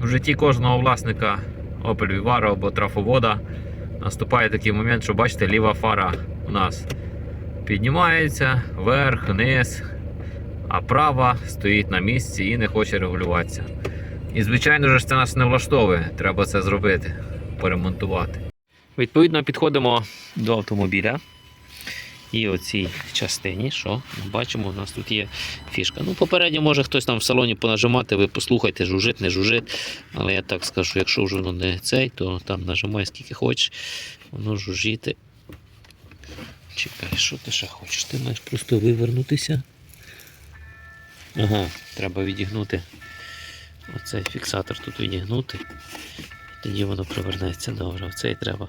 В житті кожного власника Opel Vivaro або трафовода наступає такий момент, що бачите, ліва фара у нас піднімається вверх, вниз, а права стоїть на місці і не хоче регулюватися. І, звичайно ж, це нас не влаштовує. Треба це зробити, поремонтувати. Відповідно, підходимо до автомобіля. І у цій частині, що ми бачимо, у нас тут є фішка. Ну, попередньо може хтось там в салоні понажимати, ви послухайте, жужить, не жужить. Але я так скажу, якщо вже воно не цей, то там нажимай скільки хочеш, воно жужжіти. Чекай, що ти ще хочеш? Ти маєш просто вивернутися. Ага, треба відігнути. Оцей фіксатор тут відігнути. Тоді воно привернеться добре. Оцей треба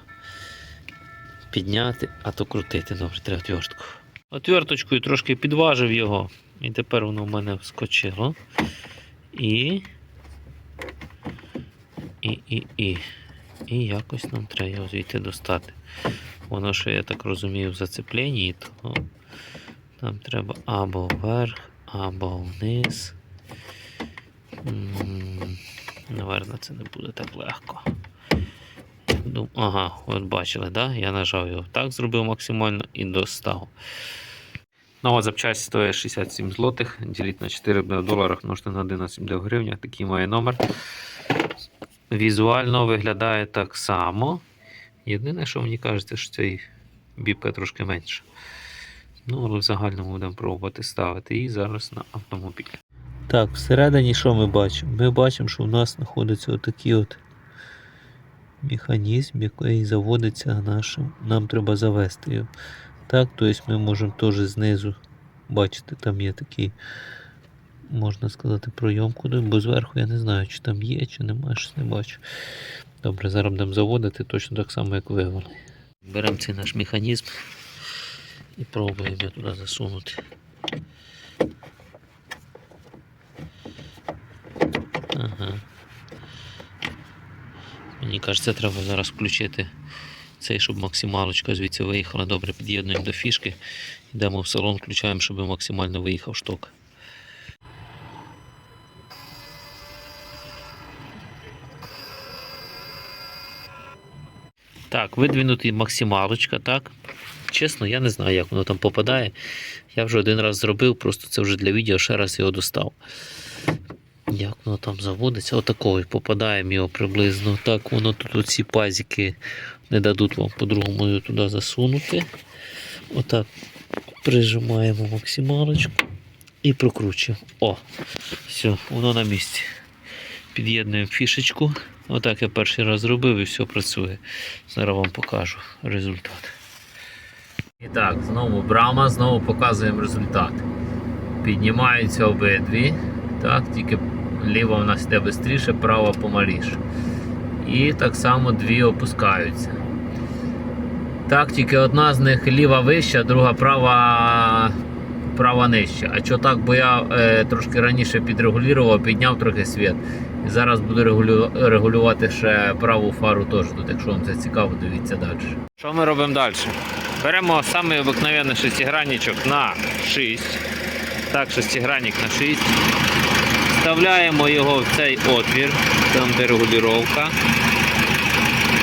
підняти, а то крутити добре, треба отвертку. Отверточкою трошки підважив його, і тепер воно в мене вскочило. І. І, і, і. І якось нам треба його звідти достати. Воно ще, я так розумію, в зацепленні, то нам треба або вверх, або вниз. М, Наверно, це не буде так легко. Дум- Ага, от бачили, да? я нажав його так, зробив максимально і достав. Нова запчасть стоїть 67 злотих, діліть на 4 буде в доларах, множити на 11 буде в гривнях, такий має номер. Візуально виглядає так само. Єдине, що мені кажеться, що цей біпе трошки менше. Ну, але в загальному будемо пробувати ставити її зараз на автомобіль. Так, всередині що ми бачимо? Ми бачимо, що в нас знаходиться отакий от механізм, який заводиться нашим. Нам треба завести його. Так, тобто ми можемо теж знизу бачити, там є такий, можна сказати, пройом куди, бо зверху я не знаю, чи там є, чи немає, щось не бачу. Добре, зараз будемо заводити точно так само, як вивели. Беремо цей наш механізм і пробуємо його туди засунути. Ага. Мені кажеться, треба зараз включити цей, щоб максималочка звідси виїхала. Добре, під'єднуємо до фішки. Йдемо в салон, включаємо, щоб максимально виїхав шток. Так, видвинутий максималочка, так. Чесно, я не знаю, як воно там попадає. Я вже один раз зробив, просто це вже для відео ще раз його достав. Як воно там заводиться? Отакого попадаємо його приблизно. Так, воно тут оці пазики не дадуть вам по-другому його туди засунути. Отак прижимаємо максималочку і прокручуємо. О, все, воно на місці. Під'єднуємо фішечку. Отак я перший раз зробив і все працює. Зараз вам покажу результат. І так, знову брама, знову показуємо результат. Піднімаються обидві. Так, тільки ліва у нас йде швидше, права помаліше. І так само дві опускаються. Так, тільки одна з них ліва вища, друга права, права нижча. А що так, бо я е, трошки раніше підрегулював, підняв трохи світ. І зараз буду регулю, регулювати ще праву фару теж тут, якщо вам це цікаво, дивіться далі. Що ми робимо далі? Беремо самий обикновенний шестигранничок на 6. Так, шестигранник на 6. Вставляємо його в цей отвір, там де регулювання.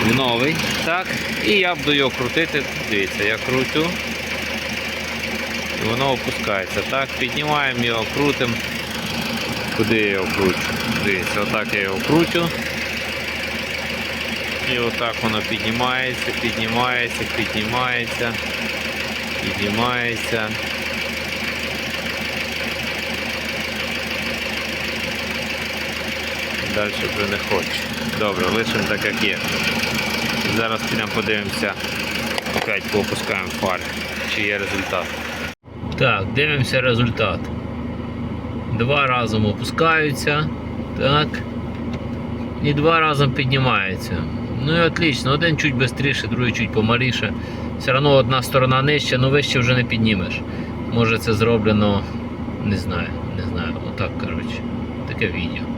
В новий. Так. І я буду його крутити. Дивіться, я крутю. І воно опускається. Так, піднімаємо його, крутимо. Куди я його кручу? Дивіться, отак я його кручу. І отак воно піднімається, піднімається, піднімається, піднімається. Далі вже не хоче. Добре, лишимо так, як є. Зараз підемо подивимося. Опять поопускаємо фари, чи є результат. Так, дивимося результат. Два разом опускаються. Так. І два разом піднімаються. Ну і отлично. Один чуть швидше, другий чуть помаліше. Все одно одна сторона нижча, але вище вже не піднімеш. Може це зроблено, не знаю, не знаю. Отак, коротше. Таке відео.